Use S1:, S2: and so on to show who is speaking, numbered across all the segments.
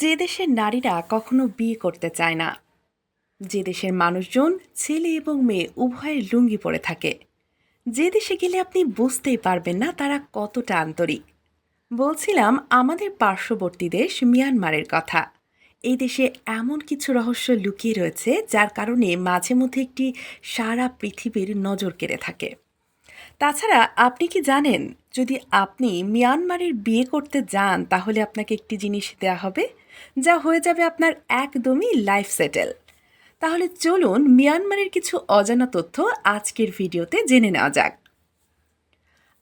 S1: যে দেশের নারীরা কখনো বিয়ে করতে চায় না। যে দেশের মানুষজন ছেলে এবং মেয়ে উভয়ের লুঙ্গি পরে থাকে। যে দেশে গেলে আপনি বুঝতেই পারবেন না তারা কতটা আন্তরিক। বলছিলাম, আমাদের পার্শ্ববর্তী দেশ মিয়ানমারের কথা। এই দেশে এমন কিছু রহস্য লুকিয়ে রয়েছে, যার কারণে মাঝে মধ্যে একটি সারা পৃথিবীর নজর কেড়ে থাকে। তাছাড়া আপনি কি জানেন, যদি আপনি মিয়ানমারের বিয়ে করতে যান, তাহলে আপনাকে একটি জিনিস দেওয়া হবে, যা হয়ে যাবে আপনার একদমই লাইফ সেটেল তাহলে চলুন মিয়ানমারের কিছু অজানা তথ্য আজকের ভিডিওতে জেনে নেওয়া যাক।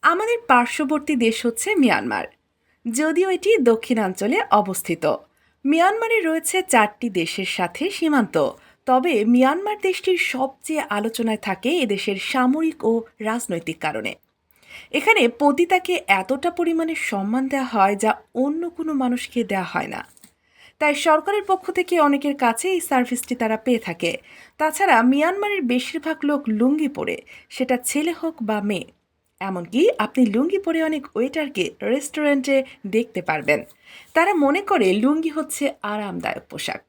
S1: আমাদের পার্শ্ববর্তী দেশ হচ্ছে মিয়ানমার, যদিও এটি দক্ষিণাঞ্চলে অবস্থিত। মিয়ানমারে রয়েছে চারটি দেশের সাথে সীমান্ত তবে মিয়ানমার দেশটির সবচেয়ে আলোচনায় থাকে এদেশের সামরিক ও রাজনৈতিক কারণে। এখানে পতিতাকে এতটা পরিমাণে সম্মান দেওয়া হয় যা অন্য কোনো মানুষকে দেওয়া হয় না। তাই সরকারের পক্ষ থেকে অনেকের কাছে এই সার্ভিসটি তারা পেয়ে থাকে। তাছাড়া মিয়ানমারের বেশিরভাগ লোক লুঙ্গি পরে, সেটা ছেলে হোক বা মেয়ে। এমনকি আপনি লুঙ্গি পরে অনেক ওয়েটারকে রেস্টুরেন্টে দেখতে পারবেন। তারা মনে করে লুঙ্গি হচ্ছে আরামদায়ক পোশাক।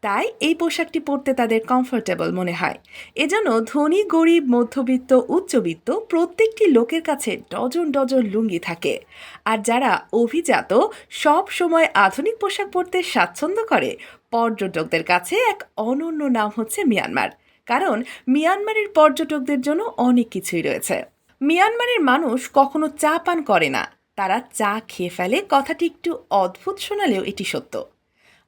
S1: তাই এই পোশাকটি পরতে তাদের কমফোর্টেবল মনে হয়। এজন্য ধনী, গরিব, মধ্যবিত্ত, উচ্চবিত্ত প্রত্যেকটি লোকের কাছে ডজন ডজন লুঙ্গি থাকে। আর যারা অভিজাত সব সময় আধুনিক পোশাক পরতে স্বাচ্ছন্দ্য করে, পর্যটকদের কাছে এক অনন্য নাম হচ্ছে মিয়ানমার। কারণ মিয়ানমারের পর্যটকদের জন্য অনেক কিছুই রয়েছে। মিয়ানমারের মানুষ কখনো চা পান করে না। তারা চা খেয়ে ফেলে। কথাটি একটু অদ্ভুত শোনালেও এটি সত্য।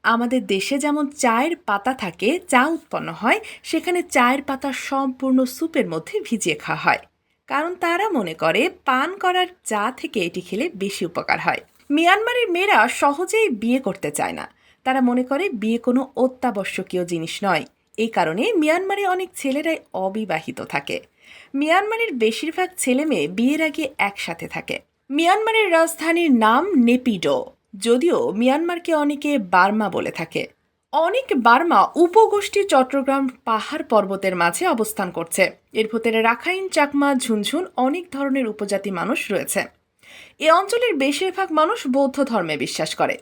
S1: আমাদের দেশে যেমন চায়ের পাতা থাকে, চা উৎপন্ন হয়, সেখানে চায়ের পাতা সম্পূর্ণ স্যুপের মধ্যে ভিজিয়ে খাওয়া হয়। কারণ তারা মনে করে, পান করার চা থেকে এটি খেলে বেশি উপকার হয়। মিয়ানমারের মেয়েরা সহজেই বিয়ে করতে চায় না। তারা মনে করে, বিয়ে কোনো অত্যাবশ্যকীয় জিনিস নয়। এই কারণে মিয়ানমারে অনেক ছেলেরাই অবিবাহিত থাকে। মিয়ানমারের বেশিরভাগ ছেলে মেয়ে বিয়ের আগে একসাথে থাকে। মিয়ানমারের রাজধানীর নাম নেপিডো। যদিও মিয়ানমারকে অনেকে বার্মা বলে থাকে। অনেক বার্মা উপগোষ্ঠী চট্টগ্রাম পাহাড় পর্বতের মাঝে অবস্থান করছে। এর ভেতরে রাখাইন, চাকমা, ঝুনঝুন অনেক ধরনের উপজাতি মানুষ রয়েছে। এ অঞ্চলের বেশিরভাগ মানুষ বৌদ্ধ ধর্মে বিশ্বাস করে।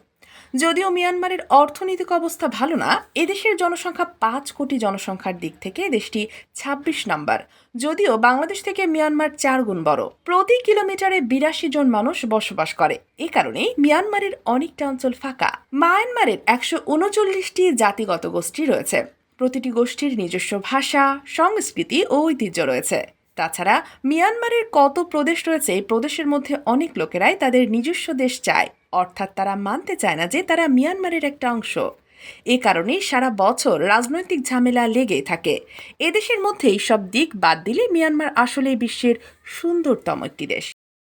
S1: যদিও মিয়ানমারের অর্থনৈতিক অবস্থা ভালো না, এদেশের জনসংখ্যা পাঁচ কোটি জনসংখ্যার দিক থেকে দেশটি ২৬ নাম্বার। যদিও বাংলাদেশ থেকে মিয়ানমার চার গুণ বড়। প্রতি কিলোমিটারে বিরাশি জন মানুষ বসবাস করে। এ কারণে মিয়ানমারের অনেকটা অঞ্চল ফাঁকা। মায়ানমারের একশো উনচল্লিশটি জাতিগত গোষ্ঠী রয়েছে। প্রতিটি গোষ্ঠীর নিজস্ব ভাষা, সংস্কৃতি ও ঐতিহ্য রয়েছে। তাছাড়া মিয়ানমারের কত প্রদেশ রয়েছে, এই প্রদেশের মধ্যে অনেক লোকেরাই তাদের নিজস্ব দেশ চায়। অর্থাৎ তারা মানতে চায় না যে তারা মিয়ানমারের একটা অংশ। এ কারণে সারা বছর রাজনৈতিক ঝামেলা লেগেই থাকে। এদেশের মধ্যে সব দিক বাদ দিলে মিয়ানমার আসলে বিশ্বের সুন্দরতম একটি দেশ।